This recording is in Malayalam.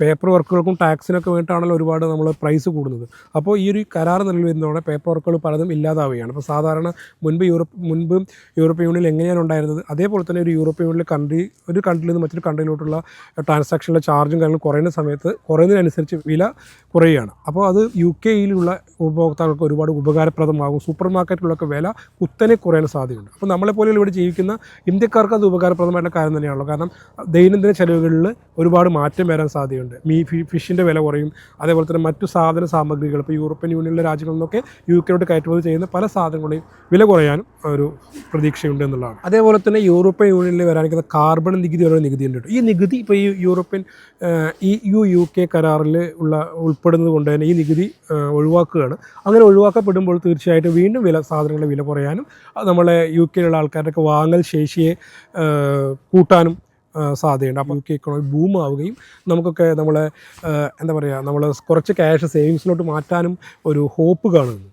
പേപ്പർ വർക്കുകൾക്കും ടാക്സിനൊക്കെ വേണ്ടിയിട്ടാണല്ലോ ഒരുപാട് നമ്മൾ പ്രൈസ് കൂടുന്നത്. അപ്പോൾ ഈ ഒരു കരാർ നിലവിൽ വരുന്നതോടെ പേപ്പർ വർക്കുകൾ പലതും ഇല്ലാതാവുകയാണ്. അപ്പോൾ സാധാരണ മുൻപ് യൂറോപ്പ് മുൻപ് യൂറോപ്യൻ യൂണിയനിൽ എങ്ങനെയാണ് ഉണ്ടായിരുന്നത്? അതേപോലെ തന്നെ ഒരു യൂറോപ്യൻ യൂണിയൻ കൺട്രി ഒരു കൺട്രിയിൽ നിന്ന് മറ്റൊരു കൺട്രിയിലോട്ടുള്ള ട്രാൻസാക്ഷനിലെ ചാർജും കാര്യങ്ങളും കുറയുന്ന സമയത്ത് കുറയുന്നതിനനുസരിച്ച് വില കുറയുകയാണ്. അപ്പോൾ അത് യു കെയിലുള്ള ഉപഭോക്താക്കൾക്ക് ഒരുപാട് ഉപകാരപ്രദമാകും. സൂപ്പർ മാർക്കറ്റിലൊക്കെ വില കുത്തനെ കുറയാൻ സാധ്യതയുണ്ട്. അപ്പോൾ നമ്മളെപ്പോലെയുള്ള ഇവിടെ ജീവിക്കുന്ന ഇന്ത്യക്കാർക്ക് അത് ഉപകാരപ്രദമായിട്ടുള്ള കാര്യം തന്നെയാണല്ലോ. കാരണം ദൈനംദിന ചെലവുകളിൽ ഒരുപാട് മാറ്റം വരാൻ സാധ്യതയുണ്ട്. മീ ഫി ഫിഷിന്റെ വില കുറയും. അതേപോലെ തന്നെ മറ്റു സാധന സാമഗ്രികൾ ഇപ്പോൾ യൂറോപ്യൻ യൂണിയനിലെ രാജ്യങ്ങളിൽ നിന്നൊക്കെ യു കെയിലോട്ട് കയറ്റുമതി ചെയ്യുന്ന പല സാധനങ്ങളുടെയും വില കുറയാനും ഒരു പ്രതീക്ഷയുണ്ട് എന്നുള്ളതാണ്. അതേപോലെ തന്നെ യൂറോപ്യൻ യൂണിയനിൽ വരാനിരിക്കുന്ന കാർബൺ നികുതി ഒരു നികുതി ഉണ്ട്. ഈ നികുതി ഇപ്പോൾ ഈ European E U U K കരാറിൽ ഉള്ള ഉൾപ്പെടുന്നത് കൊണ്ട് തന്നെ ഈ നികുതി ഒഴിവാക്കുകയാണ്. അങ്ങനെ ഒഴിവാക്കപ്പെടുമ്പോൾ തീർച്ചയായിട്ടും വീണ്ടും വില സാധനങ്ങളുടെ വില കുറയാനും നമ്മളെ യു കെയിലുള്ള ആൾക്കാരുടെയൊക്കെ വാങ്ങൽ ശേഷിയെ കൂട്ടാനും സാധ്യതയുണ്ട്. അപ്പോൾ യു കെ ബൂം ആവുകയും നമുക്കൊക്കെ നമ്മളെ എന്താ പറയുക നമ്മൾ കുറച്ച് ക്യാഷ് സേവിങ്സിലോട്ട് മാറ്റാനും ഒരു ഹോപ്പ് കാണുന്നു.